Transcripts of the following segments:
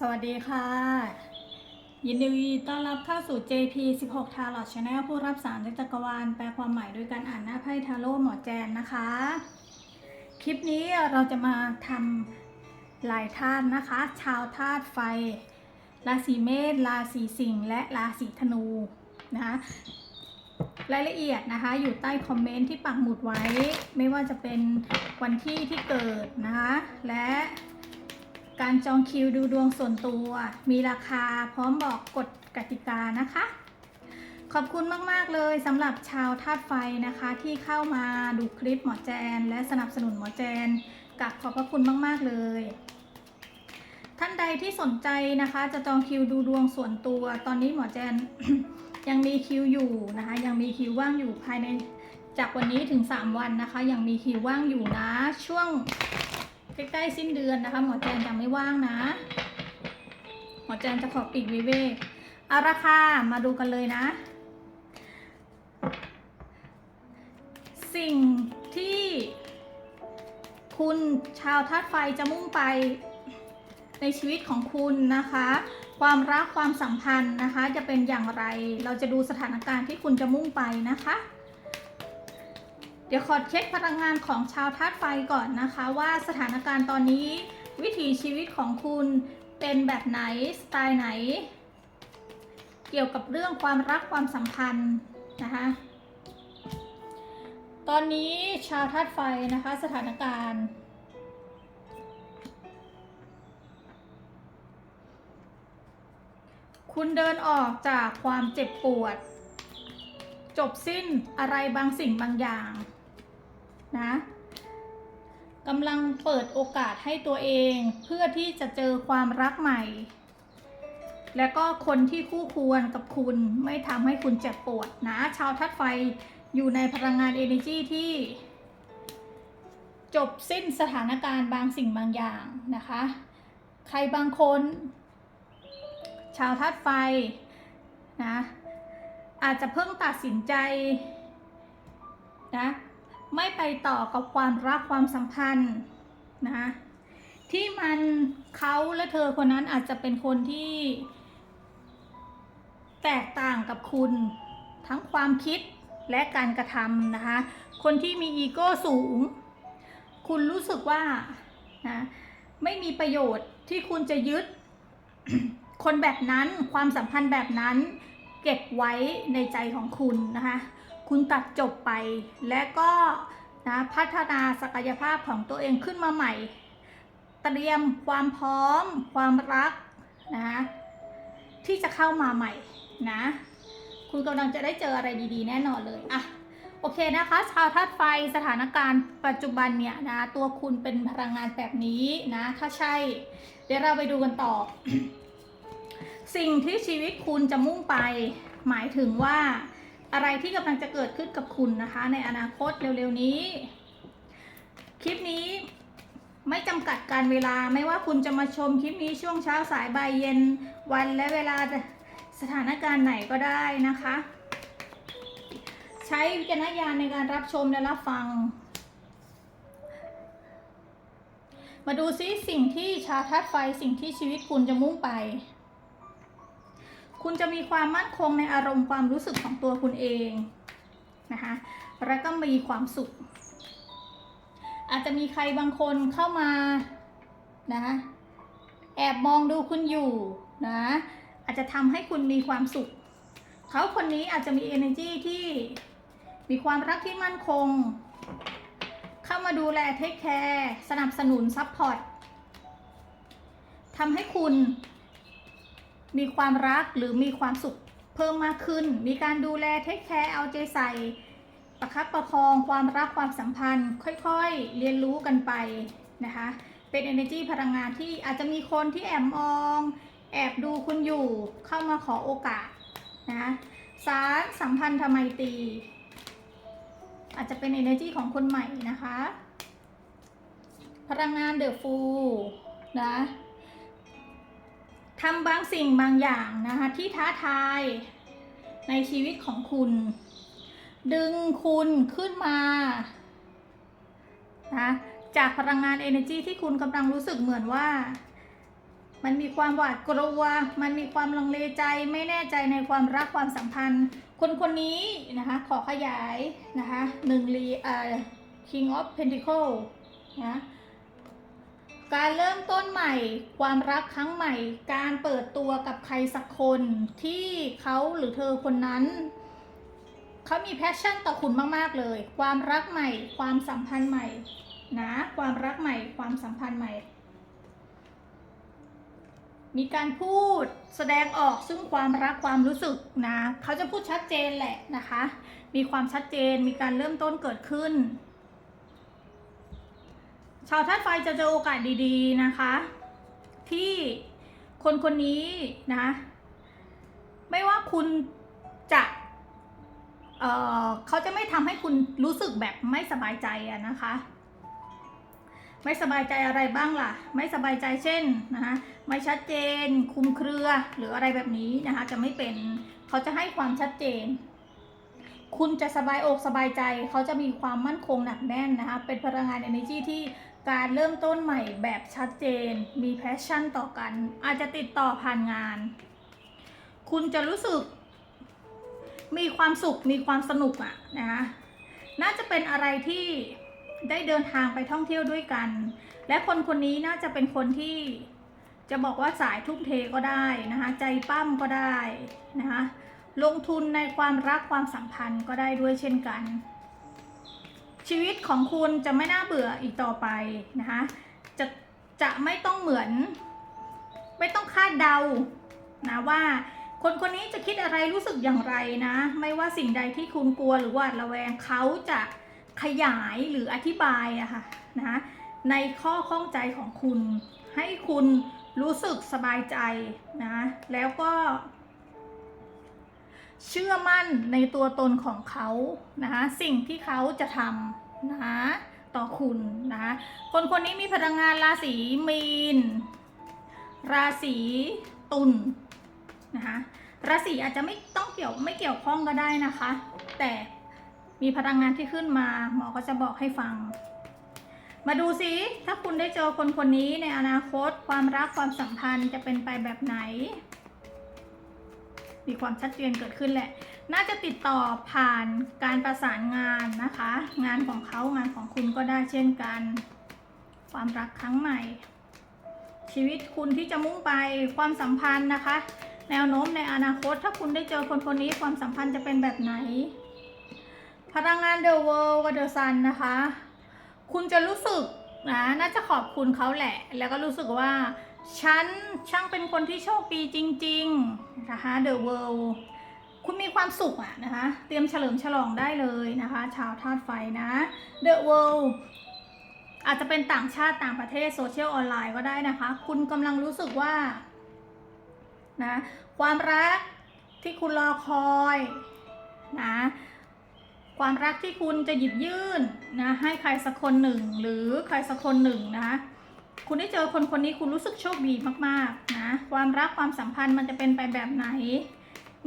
สวัสดีค่ะ ยินดีต้อนรับเข้าสู่ JP 16 Tarot Channel ผู้รับสารจากจักรวาล แปลความหมายโดยการอ่านหน้าไพ่ทาโร่หมอแจนนะคะ คลิปนี้เราจะมาทำหลายธาตุนะคะ ชาวธาตุไฟ ราศีเมษ ราศีสิงห์ และราศีธนูนะคะรายละเอียดนะคะ อยู่ใต้คอมเมนต์ที่ปักหมุดไว้ ไม่ว่าจะเป็นวันที่ที่เกิดนะคะ และ การจองคิวดูดวงส่วนตัว มีราคาพร้อมบอกกฎกติกานะคะ ขอบคุณมาก ๆ เลยสำหรับชาวธาตุไฟนะคะ ที่เข้ามาดูคลิปหมอแจน และสนับสนุนหมอแจนกับขอบพระคุณมาก ๆ เลยท่านใดที่สนใจนะคะจะจองคิวดูดวงส่วนตัว ตอนนี้หมอแจนยังมีคิวอยู่นะคะ ยังมีคิวว่างอยู่ภายในจากวันนี้ถึง 3 วันนะคะ ยังมีคิวว่างอยู่นะ ช่วง ใกล้ๆสิ้นเดือนนะคะ หมอแจนจะไม่ว่างนะ หมอแจนจะขอปิดวิเวกเอาราคามาดูกันเลยนะ สิ่งที่คุณชาวธาตุไฟจะมุ่งไปในชีวิตของคุณนะคะ ความรักความสัมพันธ์นะคะ จะเป็นอย่างไร เราจะดูสถานการณ์ที่คุณจะมุ่งไปนะคะ เดี๋ยวขอเช็คพลังงานของชาวธาตุไฟก่อนนะคะ ว่าสถานการณ์ตอนนี้ วิถีชีวิตของคุณเป็นแบบไหนสไตล์ไหน เกี่ยวกับเรื่องความรักความสัมพันธ์นะคะตอนนี้ชาวธาตุไฟนะคะสถานการณ์ คุณเดินออกจากความเจ็บปวด จบสิ้นอะไรบางสิ่งบางอย่าง นะกำลังเปิดโอกาสให้ตัวเองเพื่อที่จะเจอความรักใหม่ และก็คนที่คู่ควรกับคุณไม่ทำให้คุณเจ็บปวดนะ ชาวทัดไฟอยู่ในพลังงาน energy ที่ จบสิ้นสถานการณ์บางสิ่งบางอย่างนะคะ ใครบางคน ชาวธาตุไฟนะอาจจะเพิ่งตัดสินใจนะ ไม่ไปต่อกับความรักความสัมพันธ์นะที่มันเขาและเธอคนนั้นอาจจะเป็นคนที่ แตกต่างกับคุณ ทั้งความคิดและการกระทำนะคะ คนที่มีอีโก้สูง คุณรู้สึกว่านะไม่มีประโยชน์ที่คุณจะยึด คนแบบนั้นความสัมพันธ์แบบนั้น เก็บไว้ในใจของคุณนะคะ คุณตัดจบไป และก็นะพัฒนาศักยภาพของตัวเองขึ้นมาใหม่ เตรียมความพร้อม ความรักนะคะที่จะเข้ามาใหม่นะ คุณกำลังจะได้เจออะไรดีๆ แน่นอนเลยอะโอเคนะคะ ชาวธาตุไฟสถานการณ์ปัจจุบันเนี่ยนะ ตัวคุณเป็นพลังงานแบบนี้นะ ถ้าใช่ เดี๋ยวเราไปดูกันต่อ สิ่งที่ชีวิตคุณจะมุ่งไป หมายถึงว่า อะไรที่กำลังจะเกิดขึ้นกับคุณนะคะ ในอนาคตเร็วๆนี้ คลิปนี้ไม่จำกัดการเวลาไม่ว่าคุณจะมาชมคลิปนี้ช่วงเช้าสายบ่ายเย็นวันและเวลาสถานการณ์ไหนก็ได้นะคะ ใช้วิจารณญาณในการรับชมและรับฟัง มาดูซิสิ่งที่ชาวธาตุไฟสิ่งที่ชีวิตคุณจะมุ่งไป คุณจะมีความมั่นคงในอารมณ์ความรู้สึกของตัวคุณเองนะคะและก็มีความสุข อาจจะมีใครบางคนเข้ามานะแอบมองดูคุณอยู่นะอาจจะทำให้คุณมีความสุข เขาคนนี้อาจจะมี energy ที่มีความรักที่มั่นคง เข้ามาดูแลเทคแคร์สนับสนุนซัพพอร์ตทำให้คุณ มีความรักหรือมีความสุขเพิ่มมากขึ้น มีการดูแลเทคแคร์เอาใจใส่ประคับประคองความรักความสัมพันธ์ ค่อยๆ เรียนรู้กันไปนะคะ เป็น energy พลังงานที่อาจจะมีคนที่แอบมอง แอบดูคุณอยู่เข้ามาขอโอกาสนะสารสัมพันธ์ทำไมตี อาจจะเป็น energy ของคนใหม่นะคะ พลังงานเดอะฟูนะ ทำบางสิ่งบางอย่างนะคะที่ท้าทายในชีวิตของคุณ ดึงคุณขึ้นมานะจากพลังงาน energy ที่คุณกำลังรู้สึกเหมือนว่า มันมีความหวาดกลัว มันมีความลังเลใจไม่แน่ใจในความรักความสัมพันธ์ คนคนนี้นะคะขอขยายนะคะหนึ่งลีเอ่อ King of Pentacle นะ การเริ่มต้นใหม่ ความรักครั้งใหม่ การเปิดตัวกับใครสักคนที่เขาหรือเธอคนนั้น เขามีแพชชั่นต่อคุณมาก ๆ เลย ความรักใหม่ ความสัมพันธ์ใหม่นะความรักใหม่ ความสัมพันธ์ใหม่ มีการพูดแสดงออกซึ่งความรักความรู้สึกนะเขาจะพูดชัดเจนแหละนะคะ มีความชัดเจนมีการเริ่มต้นเกิดขึ้น ชาวธาตุไฟจะเจอโอกาสดีๆนะคะ ที่คนคนนี้นะ ไม่ว่าคุณจะเอ่อเขาจะไม่ทำให้คุณรู้สึกแบบไม่สบายใจอะนะคะ ไม่สบายใจอะไรบ้างล่ะ ไม่สบายใจเช่นนะคะไม่ชัดเจน คุมเครือหรืออะไรแบบนี้นะคะ จะไม่เป็นเขาจะให้ความชัดเจน คุณจะสบายอกสบายใจ เขาจะมีความมั่นคงหนักแน่นนะคะ เป็นพลังงาน energy ที่ การเริ่มต้นใหม่แบบชัดเจน มีแพชชั่นต่อกัน อาจจะติดต่อผ่านงาน คุณจะรู้สึก มีความสุข มีความสนุกอะนะคะน่าจะเป็นอะไรที่ได้เดินทางไปท่องเที่ยวด้วยกัน และคนคนนี้น่าจะเป็นคนที่จะบอกว่าสายทุ่มเทก็ได้นะคะ ใจปั้มก็ได้นะคะ ลงทุนในความรักความสัมพันธ์ก็ได้ด้วยเช่นกัน ชีวิตของคุณจะไม่น่าเบื่ออีกต่อไปนะคะจะจะไม่ต้องเหมือน ไม่ต้องคาดเดานะว่าคนคนนี้จะคิดอะไรรู้สึกอย่างไรนะ ไม่ว่าสิ่งใดที่คุณกลัวหรือหวาระแวงเขาจะขยายหรืออธิบายอะค่ะนะในข้อข้องใจของคุณ ให้คุณรู้สึกสบายใจนะแล้วก็ เชื่อมั่นในตัวตนของเขานะคะสิ่งที่เขาจะทำนะคะต่อคุณนะคะคนคนนี้มีพลังงานราศีมีน ราศีตุลนะคะราศีอาจจะไม่ต้องเกี่ยวไม่เกี่ยวข้องก็ได้นะคะ แต่มีพลังงานที่ขึ้นมาหมอก็จะบอกให้ฟัง มาดูซิถ้าคุณได้เจอคนคนนี้ในอนาคตความรักความสัมพันธ์จะเป็นไปแบบไหน มีความชัดเจนเกิดขึ้นแหละ น่าจะติดต่อผ่านการประสานงานนะคะ งานของเขางานของคุณก็ได้เช่นกัน ความรักครั้งใหม่ ชีวิตคุณที่จะมุ่งไปความสัมพันธ์นะคะ แนวโน้มในอนาคต ถ้าคุณได้เจอคนคนนี้ความสัมพันธ์จะเป็นแบบไหน พลังงาน The World กับ The Sun นะคะ คุณจะรู้สึกนะน่าจะขอบคุณเขาแหละ แล้วก็รู้สึกว่า ฉันช่างเป็นคนที่โชคดีจริง ๆ นะคะ The World คุณมีความสุขอะนะคะ เตรียมเฉลิมฉลองได้เลยนะคะ ชาวธาตุไฟนะ The World อาจจะเป็นต่างชาติต่างประเทศโซเชียลออนไลน์ก็ได้นะคะ คุณกำลังรู้สึกว่านะความรักที่คุณรอคอยนะความรักที่คุณจะหยิบยื่นนะให้ใครสักคนหนึ่งหรือใครสักคนหนึ่งนะคะ คุณได้เจอคนคนนี้คุณรู้สึกโชคดีมากๆนะความรักความสัมพันธ์มันจะเป็นไปแบบไหน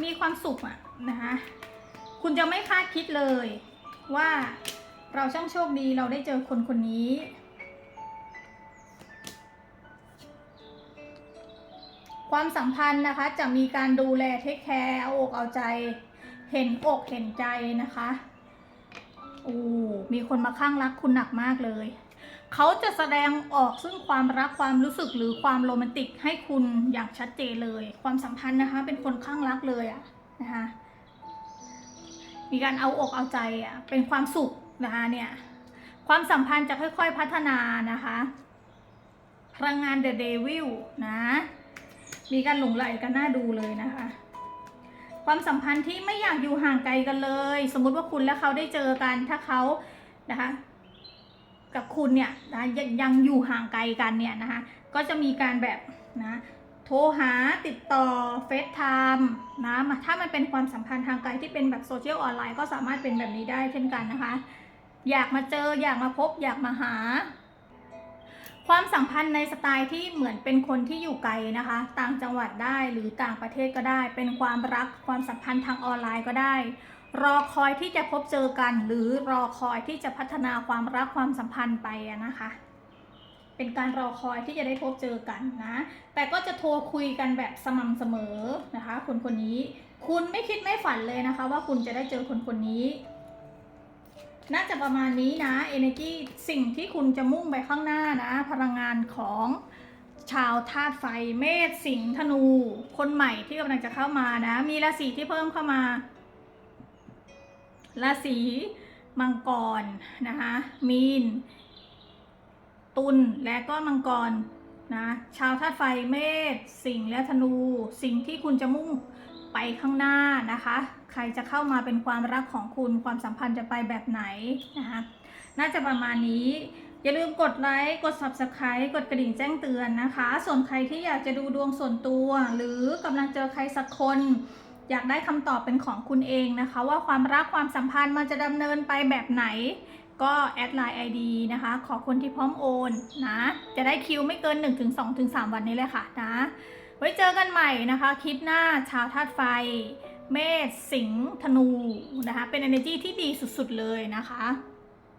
มีความสุขอะนะคะคุณจะไม่คาดคิดเลย ว่าเราช่างโชคดีเราได้เจอคนคนนี้ความสัมพันธ์นะคะจะมีการดูแลเทคแคร์เอาอกเอาใจ เห็นอกเห็นใจนะคะโอ้มีคนมาข้างรักคุณหนักมากเลย เขาจะแสดงออกซึ่งความรักความรู้สึกหรือความโรแมนติกให้คุณอย่างชัดเจนเลย ความสัมพันธ์นะคะ เป็นคนข้างรักเลยอะนะคะมีการเอาอกเอาใจอะเป็นความสุขนะคะเนี่ยความสัมพันธ์จะค่อยๆพัฒนานะคะพลังงานเดอะเดวิลนะมีการหลงไหลกันน่าดูเลยนะคะ ความสัมพันธ์ที่ไม่อยากอยู่ห่างไกลกันเลย สมมุติว่าคุณและเขาได้เจอกันถ้าเขานะคะ กับคุณเนี่ยนะยังอยู่ห่างไกลกันเนี่ยนะคะก็จะมีการแบบนะโทรหาติดต่อเฟซไทม์นะมาถ้ามันเป็นความสัมพันธ์ทางไกลที่เป็นแบบโซเชียลออนไลน์ก็สามารถเป็นแบบนี้ได้เช่นกันนะคะ อยากมาเจออยากมาพบอยากมาหา ความสัมพันธ์ในสไตล์ที่เหมือนเป็นคนที่อยู่ไกลนะคะ ต่างจังหวัดได้หรือต่างประเทศก็ได้ เป็นความรักความสัมพันธ์ทางออนไลน์ก็ได้ รอคอยที่จะพบเจอกัน หรือรอคอยที่จะพัฒนาความรักความสัมพันธ์ไปนะคะ เป็นการรอคอยที่จะได้พบเจอกันนะ แต่ก็จะโทรคุยกันแบบสม่ำเสมอนะคะคนคนนี้ คุณไม่คิดไม่ฝันเลยนะคะ ว่าคุณจะได้เจอคนคนนี้ น่าจะประมาณนี้นะ energy สิ่งที่คุณจะมุ่งไปข้างหน้านะ พลังงานของชาวธาตุไฟเมษสิงห์ธนู คนใหม่ที่กำลังจะเข้ามานะ มีราศีที่เพิ่มเข้ามา ราศีมังกรนะคะ มีน ตุลและก็มังกรนะชาวธาตุไฟเมษสิงห์และธนู สิ่งที่คุณจะมุ่งไปข้างหน้านะคะ ใครจะเข้ามาเป็นความรักของคุณความสัมพันธ์จะไปแบบไหนนะคะน่าจะประมาณนี้ อย่าลืมกดไลค์กด subscribe กดกระดิ่งแจ้งเตือนนะคะ ส่วนใครที่อยากจะดูดวงส่วนตัว หรือกำลังเจอใครสักคน อยากได้คำตอบเป็นของคุณเองนะคะ ว่าความรักความสัมพันธ์มันจะดำเนินไปแบบไหน ก็แอดไลน์ ID นะคะ ขอคนที่พร้อมโอนนะ จะได้คิวไม่เกิน 1-2-3 วันนี้เลยค่ะนะ ไว้เจอกันใหม่นะคะ คลิปหน้าชาวธาตุไฟ เมษสิงห์ธนูนะคะ เป็น energy ที่ดีสุดๆเลยนะคะ